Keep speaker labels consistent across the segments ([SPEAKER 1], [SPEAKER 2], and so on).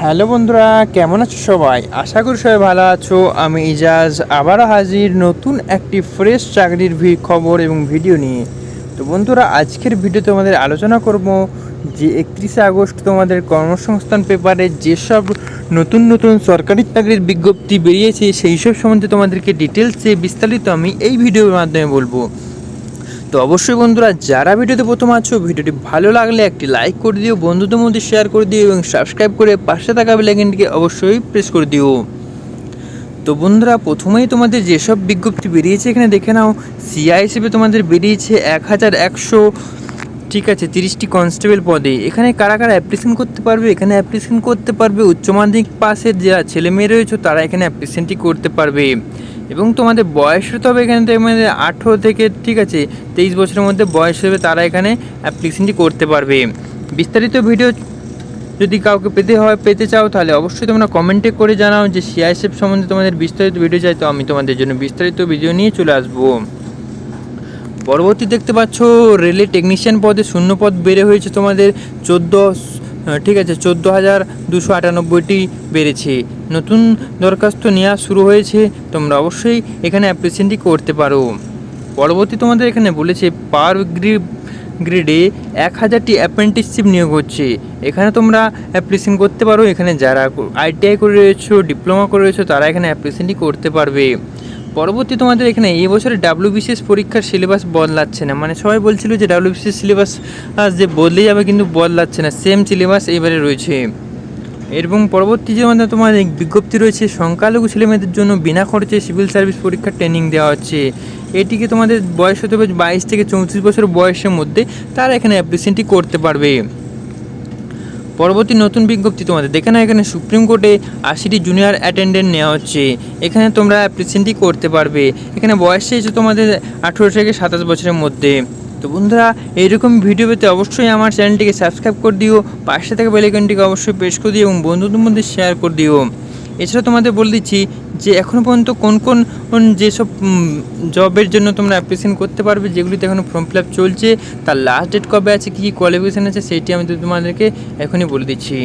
[SPEAKER 1] Hello বন্ধুরা, কেমন আছো সবাই? আশা করি সবাই ভালো আছো। আমি ইজাজ, আবারও হাজির নতুন একটি ফ্রেশ চাকরির ভি- খবর এবং ভিডিও নিয়ে। তো বন্ধুরা, আজকের ভিডিও তোমাদের আলোচনা করব যে একত্রিশে আগস্ট তোমাদের কর্মসংস্থান পেপারে যেসব নতুন নতুন সরকারি চাকরির বিজ্ঞপ্তি বেরিয়েছে সেই সব সম্বন্ধে তোমাদেরকে ডিটেলসে বিস্তারিত আমি এই ভিডিওর মাধ্যমে বলব। তো অবশ্যই বন্ধুরা, যারা ভিডিওতে প্রথম আছো, ভিডিওটি ভালো লাগলে একটি লাইক করে দিও, বন্ধুদের মধ্যে শেয়ার করে দিও এবং সাবস্ক্রাইব করে পাশে থাকা বেলাইকনটিকে অবশ্যই প্রেস করে দিও। তো বন্ধুরা, প্রথমেই তোমাদের যেসব বিজ্ঞপ্তি বেরিয়েছে এখানে দেখে নাও। সিআই হিসেবে তোমাদের বেরিয়েছে এক হাজার একশো, ঠিক আছে, তিরিশটি কনস্টেবল পদে। এখানে কারা কারা অ্যাপ্লিকেশন করতে পারবে? এখানে অ্যাপ্লিকেশন করতে পারবে উচ্চ মাধ্যমিক পাশের যারা ছেলে মেয়ে রয়েছে, তারা এখানে অ্যাপ্লিকেশনটি করতে পারবে। এবং তোমাদের বয়স হতে হবে এখানে তোমাদের আঠেরো থেকে, ঠিক আছে, তেইশ বছরের মধ্যে বয়স হবে তারা এখানে অ্যাপ্লিকেশনটি করতে পারবে। বিস্তারিত ভিডিও যদি কাউকে পেতে হয়, পেতে চাও, তাহলে অবশ্যই তোমরা কমেন্টে করে জানাও যে সিআইএসএফ সম্বন্ধে তোমাদের বিস্তারিত ভিডিও চাই, তো আমি তোমাদের জন্য বিস্তারিত ভিডিও নিয়ে চলে আসব। পরবর্তী দেখতে পাচ্ছ রেলে টেকনিশিয়ান পদে শূন্য পদ বেড়ে হয়েছে তোমাদের চোদ্দ ঠিক আছে, চোদ্দ হাজার দুশো আটানব্বইটি বেড়েছে। নতুন দরখাস্ত নেওয়া শুরু হয়েছে, তোমরা অবশ্যই এখানে অ্যাপ্লিকেশনটি করতে পারো। পরবর্তী তোমাদের এখানে বলেছে পার গ্রিড গ্রেডে এক হাজারটি অ্যাপ্রেন্টিসশিপ নিয়োগ হচ্ছে। এখানে তোমরা অ্যাপ্লিকেশন করতে পারো। এখানে যারা আইটিআই করে রয়েছো ডিপ্লোমা করে রয়েছো, তারা এখানে অ্যাপ্লিকেশনটি করতে পারবে। পরবর্তী তোমাদের এখানে এই বছরে ডাব্লিউবিসিএস পরীক্ষার সিলেবাস বদলাচ্ছে না। মানে সবাই বলছিল যে ডাব্লিউবিসিএস সিলেবাস যে বদলে যাবে কিন্তু বদলাচ্ছে না। সেম সিলেবাস এবারে রয়েছে। এবং পরবর্তী যে আমাদের তোমার এই বিজ্ঞপ্তি রয়েছে, সংখ্যালঘু ছেলেমেয়েদের জন্য বিনা খরচে সিভিল সার্ভিস পরীক্ষার ট্রেনিং দেওয়া হচ্ছে। এটিকে তোমাদের বয়স হতে হবে বাইশ থেকে চৌত্রিশ বছর বয়সের মধ্যে, তারা এখানে অ্যাপ্লিকেশনটি করতে পারবে। পরবর্তী নতুন বিজ্ঞপ্তি তোমাদের। দেখে না এখানে সুপ্রিম কোর্টে আশিটি জুনিয়র অ্যাটেন্ডেন্ট নেওয়া হচ্ছে। এখানে তোমরা অ্যাপ্লিসেন্টই করতে পারবে। এখানে বয়স চেয়েছে তোমাদের আঠেরো থেকে সাতাশ বছরের মধ্যে। তো বন্ধুরা, এইরকম ভিডিও পেতে অবশ্যই আমার চ্যানেলটিকে সাবস্ক্রাইব করে দিও। পাশে থাকা বেলাইকনটিকে অবশ্যই প্রেস করে দিও এবং বন্ধুদের মধ্যে শেয়ার করে দিও। এছাড়া তোমাদের বলে দিচ্ছি যে এখনও পর্যন্ত কোন কোন যেসব জবের জন্য তোমরা অ্যাপ্লিকেশন করতে পারবে, যেগুলিতে এখনও ফর্ম ফিল আপ চলছে, তার লাস্ট ডেট কবে আছে, কী কী কোয়ালিফিকেশান আছে সেইটি আমি তোমাদেরকে এখনই বলে দিচ্ছি।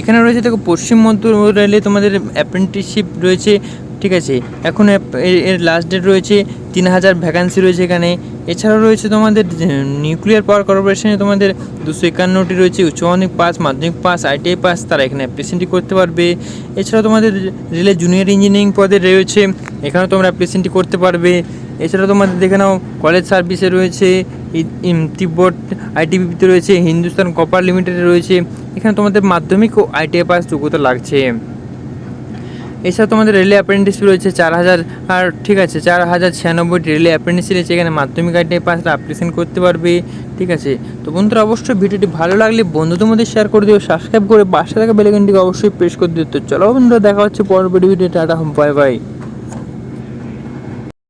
[SPEAKER 1] এখানে রয়েছে দেখো, পশ্চিম মধ্য রেলে তোমাদের অ্যাপ্রেন্টিসশিপ রয়েছে ঠিক আছে। এখন এর- লাস্ট ডেট রয়েছে, তিন হাজার ভ্যাকান্সি রয়েছে এখানে। এছাড়াও রয়েছে তোমাদের নিউক্লিয়ার পাওয়ার কর্পোরেশনে তোমাদের দুশো একান্নটি রয়েছে, উচ্চ মাধ্যমিক পাস মাধ্যমিক পাস আইটিআই পাস তারা এখানে অ্যাপ্লিকেশনটি করতে পারবে। এছাড়াও তোমাদের রেলের জুনিয়র ইঞ্জিনিয়ারিং পদে রয়েছে, এখানেও তোমরা অ্যাপ্লিকেশনটি করতে পারবে। এছাড়াও তোমাদের দেখে নাও কলেজ সার্ভিসে রয়েছে তিব্বত আইটিবিপিতে রয়েছে, হিন্দুস্তান কপার লিমিটেডে রয়েছে। এখানে তোমাদের মাধ্যমিক ও আইটিআই পাস যোগ্যতা লাগছে। এছাড়া তোমাদের রেলে অ্যাপ্রেন্টিস রয়েছে চার হাজার আর ঠিক আছে চার হাজার ছিয়ানব্বইটি রেলে অ্যাপ্রেন্টিস রয়েছে, এখানে মাধ্যমিক আইটি পাসটা অ্যাপ্লিকেশন করতে পারবে, ঠিক আছে? তো বন্ধুরা, অবশ্যই ভিডিওটি ভালো লাগলে বন্ধুদের মধ্যে শেয়ার করে দিও সাবস্ক্রাইব করে পাশে থাকা বেলাইকনটিকে অবশ্যই প্রেস করে দিও। তো চলো বন্ধুরা, দেখা হচ্ছে পরবর্তী ভিডিও টাটা বাই বাই